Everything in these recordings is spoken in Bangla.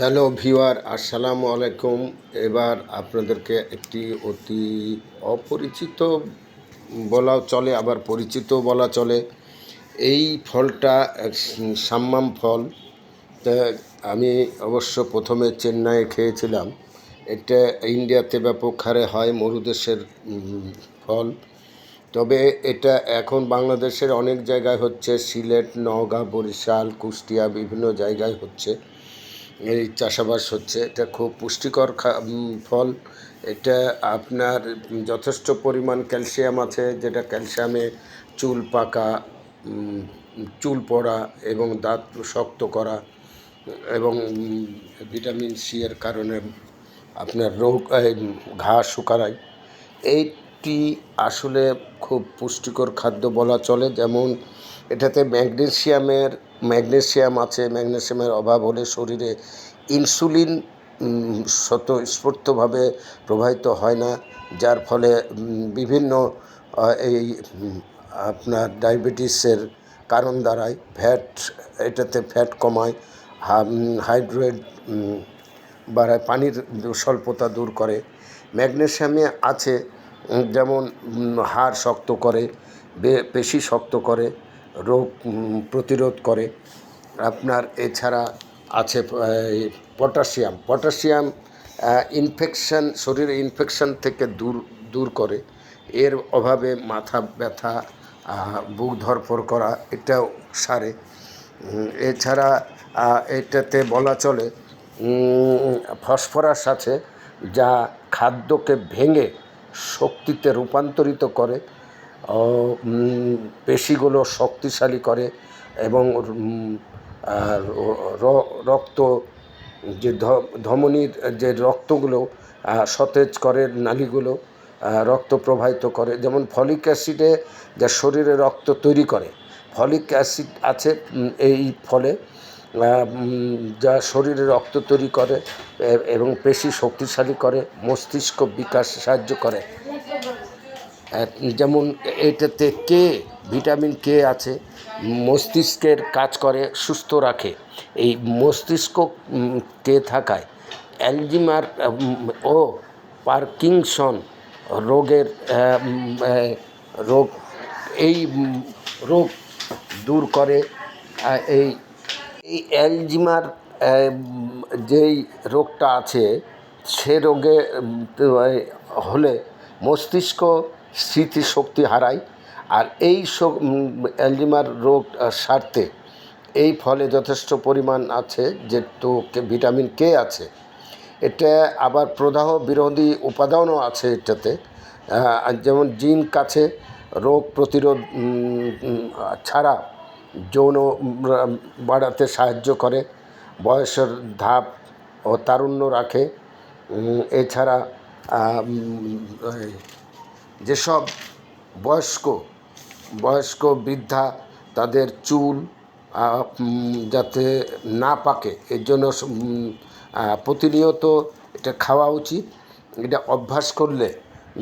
হ্যালো ভিওয়ার আসসালামু আলাইকুম। এবার আপনাদেরকে একটি অতি অপরিচিত বলাও চলে, আবার পরিচিত বলা চলে। এই ফলটা সাম্মাম ফল। আমি অবশ্য প্রথমে চেন্নাইয়ে খেয়েছিলাম। এটা ইন্ডিয়াতে ব্যাপক হারে হয় মরুদেশের ফল। তবে এটা এখন বাংলাদেশের অনেক জায়গায় হচ্ছে, সিলেট, নওগাঁ, বরিশাল, কুষ্টিয়া, বিভিন্ন জায়গায় হচ্ছে। এই চাষাবাস হচ্ছে এটা খুব পুষ্টিকর ফল। এটা আপনার যথেষ্ট পরিমাণ ক্যালসিয়াম আছে যেটা ক্যালসিয়ামে চুল পাকা চুল পড়া এবং দাঁত শক্ত করা এবং ভিটামিন সি এর কারণে আপনার রোগ এই, ঘা শুকারায় এইটি আসলে খুব পুষ্টিকর খাদ্য বলা চলে। যেমন এটাতে ম্যাগনেসিয়ামের ম্যাগনেসিয়াম আছে ম্যাগনেসিয়ামের অভাব হলে শরীরে ইনসুলিন স্বতঃস্ফূর্তভাবে প্রবাহিত হয় না, যার ফলে বিভিন্ন এই আপনার ডায়াবেটিসের কারণ দাঁড়ায় ফ্যাট, এটাতে ফ্যাট কমায় হাইড্রেট বাড়ায়, পানির স্বল্পতা দূর করে। ম্যাগনেশিয়ামে আছে যেমন হাড় শক্ত করে পেশি শক্ত করে, রোগ প্রতিরোধ করে। আপনার এছাড়া আছে পটাশিয়াম। পটাশিয়াম ইনফেকশন শরীরে ইনফেকশান থেকে দূর দূর করে। এর অভাবে মাথা ব্যথা বুক ধরফর করা, এটাও সারে। এছাড়া এটাতে বলা চলে ফসফরাস আছে, যা খাদ্যকে ভেঙে শক্তিতে রূপান্তরিত করে পেশিগুলো শক্তিশালী করে এবং রক্ত যে ধমনীর যে রক্তগুলো সতেজ করে নালীগুলো রক্ত প্রবাহিত করে, যেমন ফলিক অ্যাসিডে যা শরীরে রক্ত তৈরি করে, ফলিক অ্যাসিড আছে এই ফলে যা শরীরে রক্ত তৈরি করে এবং পেশি শক্তিশালী করে, মস্তিষ্ক বিকাশ সাহায্য করে। যেমন এটাতে কে ভিটামিন কে আছে, মস্তিষ্কের কাজ করে, সুস্থ রাখে। এই মস্তিষ্ক কে থাকায় অ্যালজিমার ও পার্কিংসন রোগের রোগ, এই রোগ দূর করে এই এই অ্যালজিমার যেই রোগটা আছে, সে রোগে হলে মস্তিষ্ক স্মৃতিশক্তি হারায়। আর এই অ্যালজিমার রোগ সারতে এই ফলে যথেষ্ট পরিমাণ আছে যে তো ভিটামিন কে আছে। এটা আবার প্রদাহ বিরোধী উপাদানও আছে এটাতে। যেমন জিন কাছে রোগ প্রতিরোধ ছাড়া যৌন বাড়াতে সাহায্য করে, বয়সের ধাপ ও তারুণ্য রাখে। এছাড়া যেসব বয়স্ক বয়স্ক বৃদ্ধা তাদের চুল যাতে না পাকে, এর জন্য প্রতিনিয়ত এটা খাওয়া উচিত। এটা অভ্যাস করলে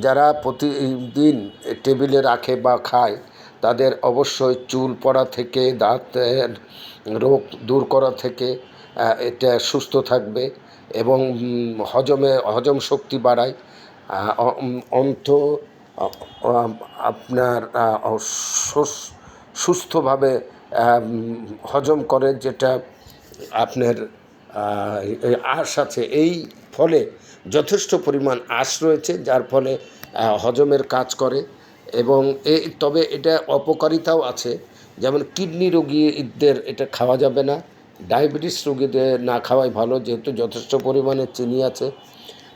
যারা প্রতিদিন টেবিলে রাখে বা খায় তাদের অবশ্যই চুল পড়া থেকে, দাঁতের রোগ দূর করা থেকে এটা সুস্থ থাকবে এবং হজমে, হজম শক্তি বাড়ায়। অন্ত আপনার সুস- সুস্থভাবে হজম করে যেটা আপনার আঁশ আছে। এই ফলে যথেষ্ট পরিমাণ আঁশ রয়েছে, যার ফলে হজমের কাজ করে। এবং এ, তবে এটা অপকারিতাও আছে। যেমন কিডনি রোগীদের এটা খাওয়া যাবে না। ডায়াবেটিস রোগীদের না খাওয়াই ভালো, যেহেতু যথেষ্ট পরিমাণে চিনি আছে।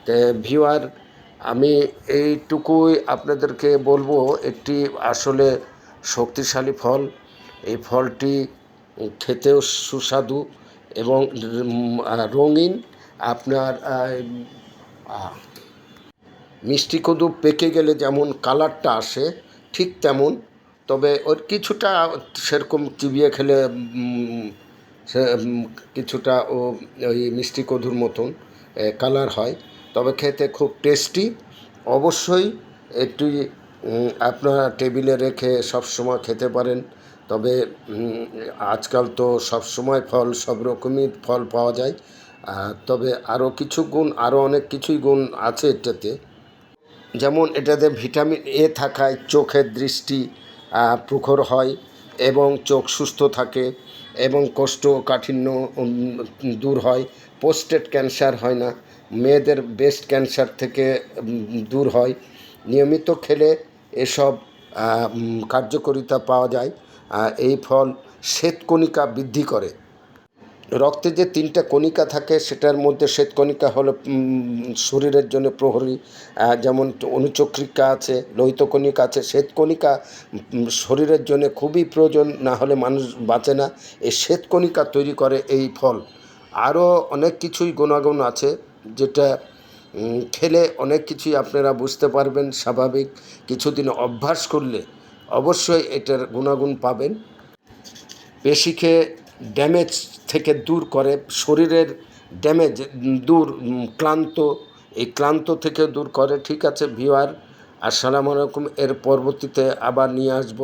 তো, ভিউয়ার, আমি এইটুকুই আপনাদেরকে বলব, একটি আসলে শক্তিশালী ফল। এই ফলটি খেতেও সুস্বাদু এবং রঙিন। আপনার মিষ্টি কদু পেকে গেলে যেমন কালারটা আসে, ঠিক তেমন। তবে ওর কিছুটা সেরকম চিবিয়ে খেলে সে কিছুটা ও, ওই মিষ্টি কদুর মতন কালার হয়। তবে খেতে খুব টেস্টি। অবশ্যই একটু আপনারা টেবিলে রেখে সব সময় খেতে পারেন। তবে আজকাল তো সব সময় ফল, সব রকমই ফল পাওয়া যায়। তবে আরও কিছু গুণ আরও অনেক কিছুই গুণ আছে এটাতে। যেমন এটাতে ভিটামিন এ থাকায় চোখের দৃষ্টি প্রখর হয় এবং চোখ সুস্থ থাকে এবং কোষ্ঠকাঠিন্য দূর হয়। পোস্টেট ক্যান্সার হয় না, মেয়েদের ব্রেস্ট ক্যান্সার থেকে দূর হয়। নিয়মিত খেলে এসব কার্যকারিতা পাওয়া যায়। এই ফল শ্বেতকণিকা বৃদ্ধি করে। রক্তে যে তিনটা কণিকা থাকে, সেটার মধ্যে শ্বেতকণিকা হলো শরীরের জন্য প্রহরী যেমন অনুচক্রিকা আছে, লোহিত কণিকা আছে শ্বেতকণিকা শরীরের জন্য খুবই প্রয়োজন, না হলে মানুষ বাঁচে না। এই শ্বেতকণিকা তৈরি করে এই ফল। আরও অনেক কিছুই গুণাগুণ আছে, যেটা খেলে অনেক কিছুই আপনারা বুঝতে পারবেন স্বাভাবিক। কিছুদিন অভ্যাস করলে অবশ্যই এটার গুণাগুণ পাবেন। পেশিকে ড্যামেজ থেকে দূর করে, শরীরের ড্যামেজ দূর ক্লান্ত, এই ক্লান্ত থেকে দূর করে। ঠিক আছে ভিওয়ার আসসালামু আলাইকুম। এর পরবর্তীতে আবার নিয়ে আসব।